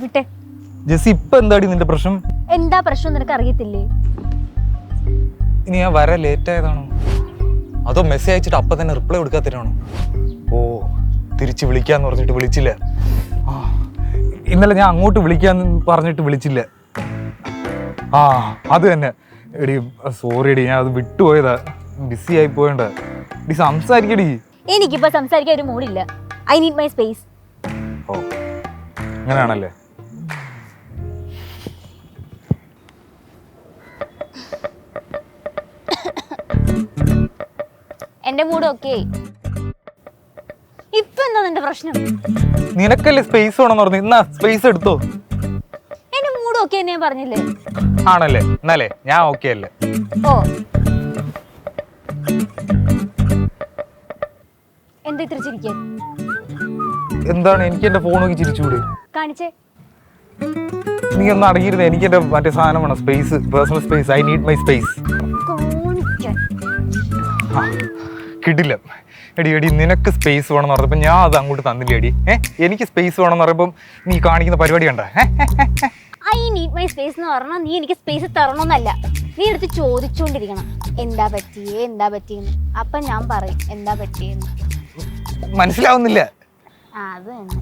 വിട്ടെ. Jessy ഇപ്പൊ എന്താടി നിന്റെ പ്രശ്നം? എന്താ പ്രശ്നം നിനക്ക് അറിയത്തില്ലേ ഇനി ഞാൻ വരാൻ ലേറ്റ് ആയതാണോ? അതോ മെസ്സേജ് അയച്ചിട്ട് അപ്പൊ തന്നെ റിപ്ലൈ കൊടുക്കാത്തതിനാണോ ഓ തിരിച്ച് വിളിക്കാന്ന് പറഞ്ഞിട്ട് വിളിച്ചില്ല. ആ ഇന്നലെ ഞാൻ അങ്ങോട്ട് വിളിക്കാന്ന് പറഞ്ഞിട്ട് വിളിച്ചില്ല. ആ അത് തന്നെ. എടി സോറി എടി ഞാൻ അത് വിട്ടുപോയതാ. ബിസി ആയി പോയണ്ട എടി സംസാരിക്കടി. എനിക്കിപ്പോ സംസാരിക്കാൻ ഒരു മൂടില്ല ഐ നീഡ് മൈ സ്പേസ് ഓ. അങ്ങനെയാണല്ലേ? എന്റെ മൂഡ് ഓക്കെ ഇപ്പൊ എന്താ നിന്റെ പ്രശ്നം? നിനക്കല്ലേ സ്പേസ് വേണമെന്ന് പറഞ്ഞു. എന്നാ സ്പേസ് എടുത്തോ? എന്റെ മൂഡ് ഓക്കെ എന്ന് ഞാൻ പറഞ്ഞില്ലേ? ആണല്ലേ. എന്നാലേ ഞാൻ ഓക്കെ അല്ലേ? ഓ. എന്താ ഇത്ര ചിരിക്കാൻ എന്താണ് എനിക്ക് എന്റെ ഫോൺ നോക്കി ചിരിച്ചുകൂടെ കാണിച്ചേ. നീ ഒന്ന് അടങ്ങിയിരുന്നേ എനിക്ക് എന്റെ മറ്റേ സാധനം വേണം space personal space I need my space കിടില്ല കിട്ടില്ല എടി എടി നിനക്ക് സ്പേസ് വേണം എന്ന് പറഞ്ഞപ്പോൾ ഞാൻ അത് അങ്ങോട്ട് തന്നില്ല എടി? ഏ എനിക്ക് സ്പേസ് വേണം എന്ന് പറയുമ്പോൾ നീ കാണിക്കുന്ന പരിപാടി കണ്ട? ഐ നീഡ് മൈ സ്പേസ് എന്ന് പറഞ്ഞാൽ നീ എനിക്ക് സ്പേസ് തരണമെന്നല്ല. നീ എടുത്ത് ചോദിച്ചുകൊണ്ടിരിക്കണം എന്താ പറ്റിയേ എന്താ പറ്റിയെന്ന്. അപ്പം ഞാൻ പറയും എന്താ പറ്റിയെന്ന്. മനസ്സിലാവുന്നില്ല. ആ അത് തന്നെ